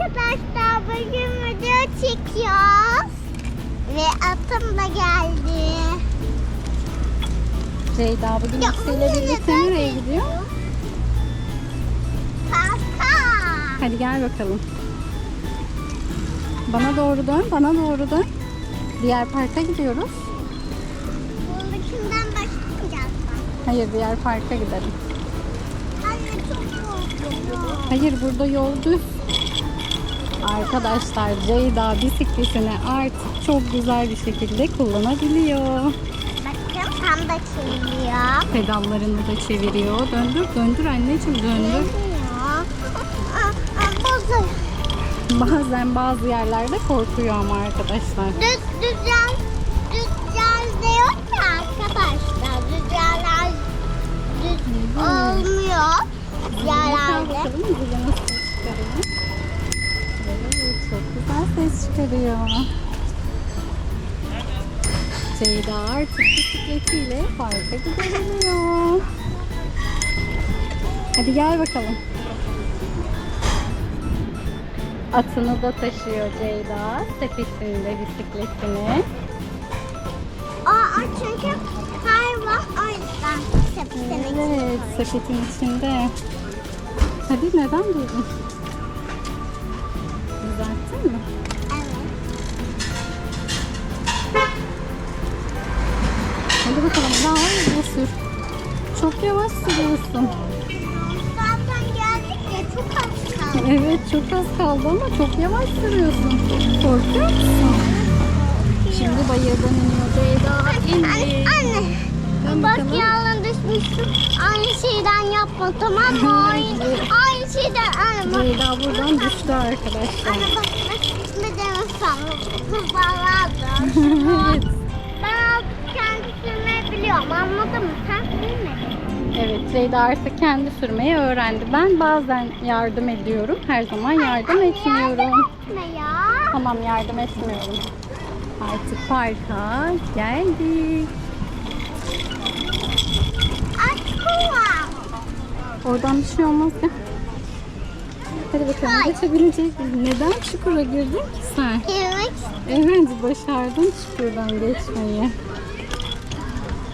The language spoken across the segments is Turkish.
Arkadaşlar bugün video çekiyoruz. Ve atım da geldi. Ceyda bugün Ya, onunla birlikte neden nereye gidiyor? Kaka. Hadi gel bakalım. Bana doğru dön, bana doğru dön. Diğer parka gidiyoruz. Bundakinden başlayacağız mı? Hayır, diğer parka gidelim. Anne çok korkuyorum. Hayır, burada yol düz. Arkadaşlar Ceyda bisikletini artık çok güzel bir şekilde kullanabiliyor. Bakın tam da çeviriyor. Pedallarını da çeviriyor. Döndür, döndür anneciğim döndür. Bazen bazı yerlerde korkuyor ama arkadaşlar. Düz düz çıkarıyor. Ceyda artık bisikletiyle parka gidebiliyor. Hadi gel bakalım. Atını da taşıyor Ceyda. Sepetinde bisikletini. Aa çünkü kar var o yüzden sepetin Evet, sepetin içinde. Hadi neden durdun? Düzelttin mi? Hadi bakalım daha hızlı sür. Çok yavaş sürüyorsun. Zaten geldik ya çok az kaldı. Evet çok az kaldı ama çok yavaş sürüyorsun. Korkuyor musun? Şimdi bayırdan iniyor. Anne, İndi. anne. Dön Bak bakalım. yalan düşmüştüm. Aynı şeyden yapma tamam mı? Aynı, aynı şeyden anne bak. Buradan düştü arkadaşlar. Anne bak ben ne demesem kızlarlardı. evet. Anladın mı? Sen bilmedin. Evet Ceyda artık kendi sürmeyi öğrendi. Ben bazen yardım ediyorum. Her zaman yardım etmiyorum. Ne ya? Tamam yardım etmiyorum. Artık parka geldik. Oradan bir şey olmaz ya. Hadi bakalım geçebilecek misin? Neden çukura girdin ki sen? Girmek Evet başardın çukurdan geçmeyi.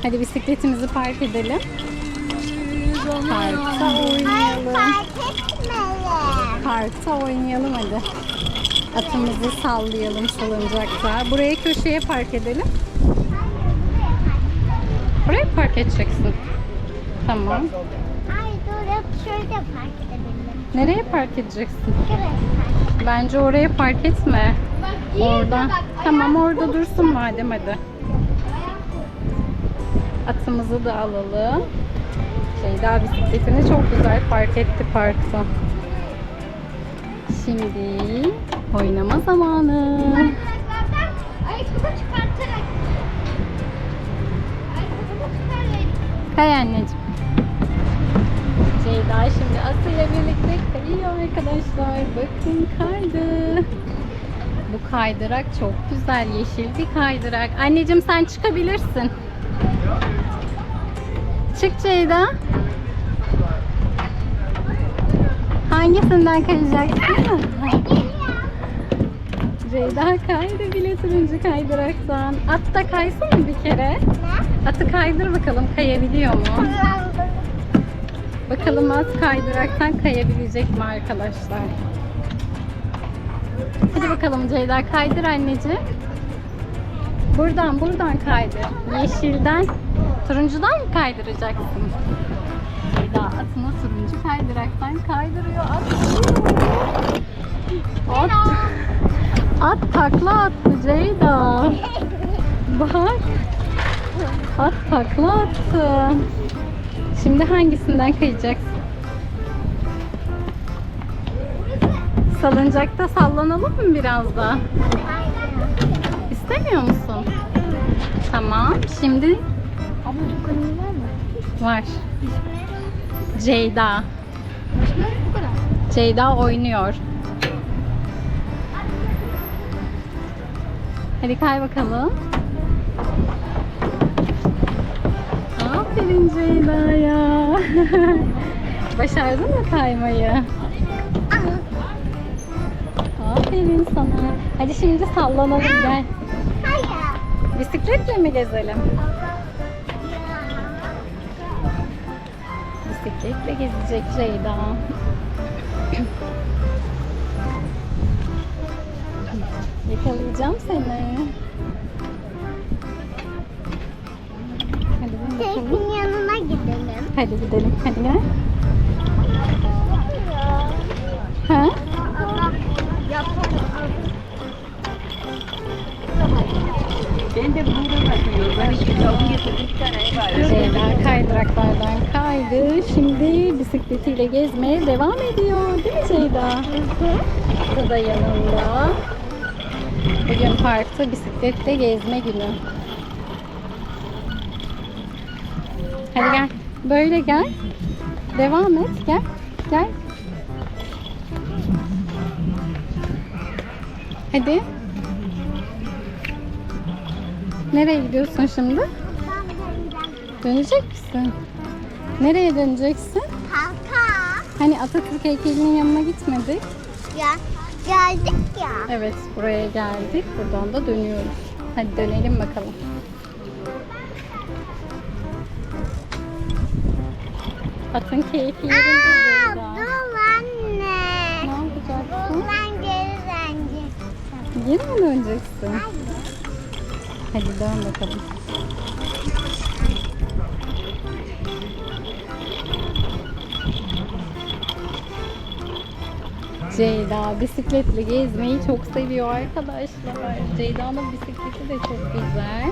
Hadi bisikletimizi park edelim. Parkta oynayalım. Parkta oynayalım hadi. Atımızı sallayalım salıncakta. Buraya köşeye park edelim. Buraya park edeceksin. Tamam. Hayır dur şöyle park edebilirim. Nereye park edeceksin? Bence oraya park etme. Orada. Tamam orada dursun madem hadi. Atımızı da alalım. Şeyda bisikletini çok güzel park etti parkta. Şimdi oynama zamanı. Kay anneciğim. Ceyda şimdi Aslı ile birlikte kayıyor arkadaşlar. Bakın kaydı. Bu kaydırak çok güzel. Yeşil bir kaydırak. Anneciğim sen çıkabilirsin. Çık Ceyda. Hangisinden kayacaksın? Ceyda kaydı bile turuncu kaydıraktan. At da kaysın mı bir kere? Ne? Atı kaydır bakalım kayabiliyor mu? Bakalım at kaydıraktan kayabilecek mi arkadaşlar? Hadi bakalım Ceyda kaydır anneciğim. Buradan buradan kaydır. Yeşilden, turuncudan mı kaydıracaksın? Ceyda atını turuncu kaydıraktan kaydırıyor. At. At. At takla attı Ceyda. Bak. At takla attı. Şimdi hangisinden kayacaksın? Salıncakta sallanalım mı biraz da? İstemiyor musun? Tamam. Şimdi Kanı var mı? var. Ceyda. Bu kadar. Ceyda oynuyor. Hadi kay bakalım. Aferin Ceyda'ya. Başardın mı kaymayı? Aferin sana. Hadi şimdi sallanalım gel. Hayır. Bisikletle mi gezelim? Bisikletle gezecek Ceyda. Yakalayacağım seni. Hadi bakalım. Teyzenin yanına gidelim. Hadi gidelim. Hadi gel. Ha? Ben de burada bakıyorum. Ben iki tavuk getirdim bir tane var. Ceyda kaydıraklardan kaydı. Şimdi bisikletiyle gezmeye devam ediyor. Değil mi Ceyda? Bu da yanında. Bugün parkta bisikletle gezme günü. Hadi gel. Böyle gel. Devam et. Gel. Gel. Hadi. Nereye gidiyorsun şimdi? Dönecek misin? Nereye döneceksin? Halka. Hani Atatürk heykelinin yanına gitmedik. Ya geldik ya. Evet buraya geldik. Buradan da dönüyoruz. Hadi dönelim bakalım. Atın keyfi yerinde Aa, Zeyda. dur anne. Ne yapacaksın? Buradan geri döneceğiz. Geri mi döneceksin? Hadi dön bakalım. Ceyda bisikletle gezmeyi çok seviyor arkadaşlar. Ceyda'nın bisikleti de çok güzel.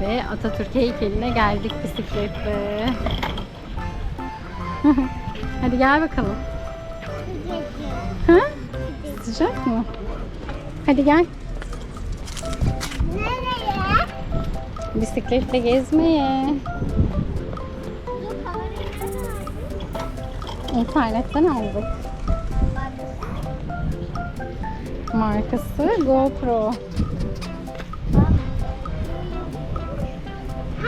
Ve Atatürk heykeline geldik bisikletle. Hadi gel bakalım. Ha? Sıcak mı? Hadi gel. Nereye? Bisikletle gezmeye. İnternetten aldık. Markası GoPro.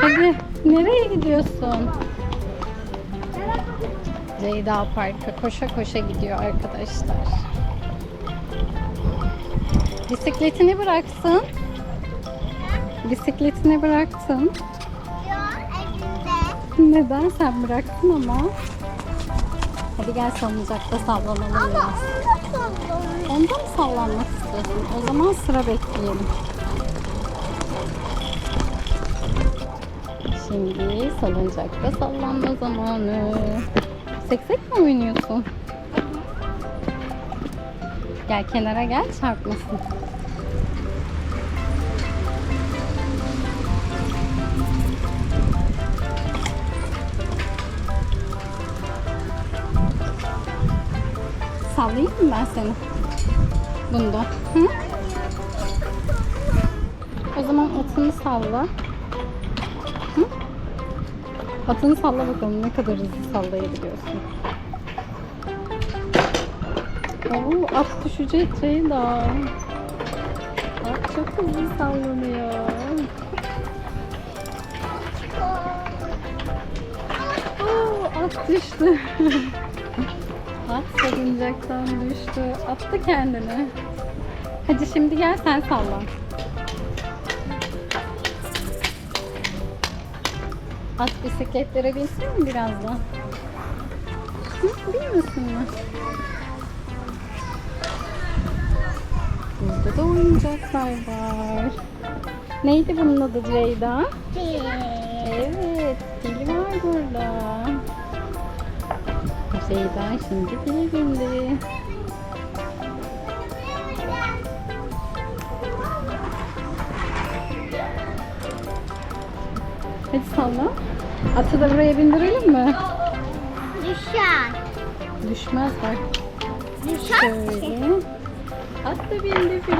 Hadi nereye gidiyorsun? Ceyda Park'a koşa koşa gidiyor arkadaşlar. Bisikletini bıraksın. Bisikletini bıraktın. Neden sen bıraktın ama? Hadi gel salıncakta sallanalım Ama onu sallanıyor. Sallanmak istiyorsun? O zaman sıra bekleyelim. Şimdi salıncakta sallanma zamanı. Seksek mi oynuyorsun? Gel kenara gel çarpmasın. Sallayayım mı ben seni? Bunda. Hı? O zaman atını salla. Hı? Atını salla bakalım ne kadar hızlı sallayabiliyorsun. Oo, at düşecek Ceyda. At çok hızlı sallanıyor. Oo, at düştü. At salıncaktan düştü. Attı kendini. Hadi şimdi gel sen sallan. At bisikletlere binsin mi birazdan? Hı, bilmiyorsun mu? Burada da oyuncaklar var. Neydi bunun adı Ceyda? Evet, pil var burada. Ceyda şimdi pile bindi. Hadi salla. Atı da buraya bindirelim mi? Düşer. Düşmez bak. Düşer. Şöyle. At da bindi file.